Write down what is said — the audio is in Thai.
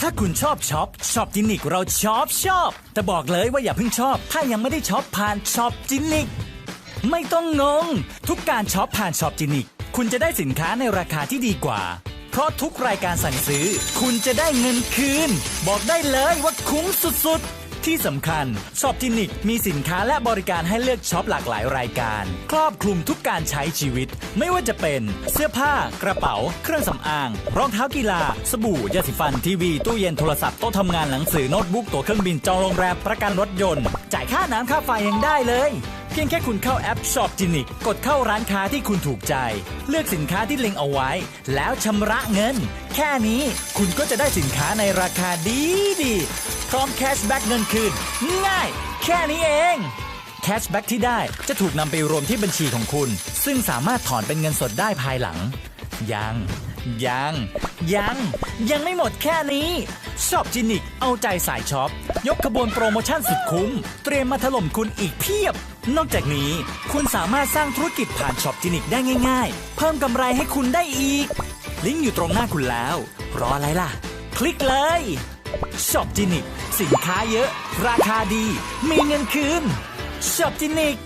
ถ้าคุณชอบช็อปช็อปจินิกเราชอบชอบแต่บอกเลยว่าอย่าเพิ่งชอบ ถ้ายังไม่ได้ช็อปผ่านช็อปจินิกไม่ต้องงง ทุกการช็อปผ่านช็อปจินิกคุณจะได้สินค้าในราคาที่ดีกว่า เพราะทุกรายการสั่งซื้อ คุณจะได้เงินคืน บอกได้เลยว่าคุ้มสุดๆ ที่สำคัญช็อปจินิกมีสินค้าและบริการให้เลือกช็อปหลากหลายรายการ ครอบคลุมทุกการใช้ชีวิต ไม่ว่าจะเป็นเสื้อผ้า กระเป๋า เครื่องสำอาง รองเท้ากีฬา สบู่ยาสีฟันทีวี ตู้เย็นโทรศัพท์โต๊ะทำงานหนังสือโน้ตบุ๊กตั๋วเครื่องบินจองโรงแรมประกันรถยนต์ จ่ายค่าน้ำค่าไฟยังได้เลยเพียงแค่คุณเข้าแอปช็อปจินิกกดเข้าร้านค้าที่คุณถูกใจ เลือกสินค้าที่เล็งเอาไว้ แล้วชำระเงิน แค่นี้คุณก็จะได้สินค้าในราคาดีดี พร้อมแคชแบ็กเงินคืน ง่าย แค่นี้เองแคชแบ็กที่ได้จะถูกนำไปรวมที่บัญชีของคุณ ซึ่งสามารถถอนเป็นเงินสดได้ภายหลัง ยัง ยัง ยัง ยังไม่หมดแค่นี้ช็อปจินิก เอาใจสายช็อป ยกขบวนโปรโมชั่นสุดคุ้ม เตรียมมาถล่มคุณอีกเพียบ นอกจากนี้ คุณสามารถสร้างธุรกิจผ่านช็อปจินิกได้ง่าย ๆ เพิ่มกำไรให้คุณได้อีก ลิงก์อยู่ตรงหน้าคุณแล้ว รออะไรล่ะ คลิกเลย ช็อปจินิกสินค้าเยอะ ราคาดี มีเงินคืนช็อปจินิก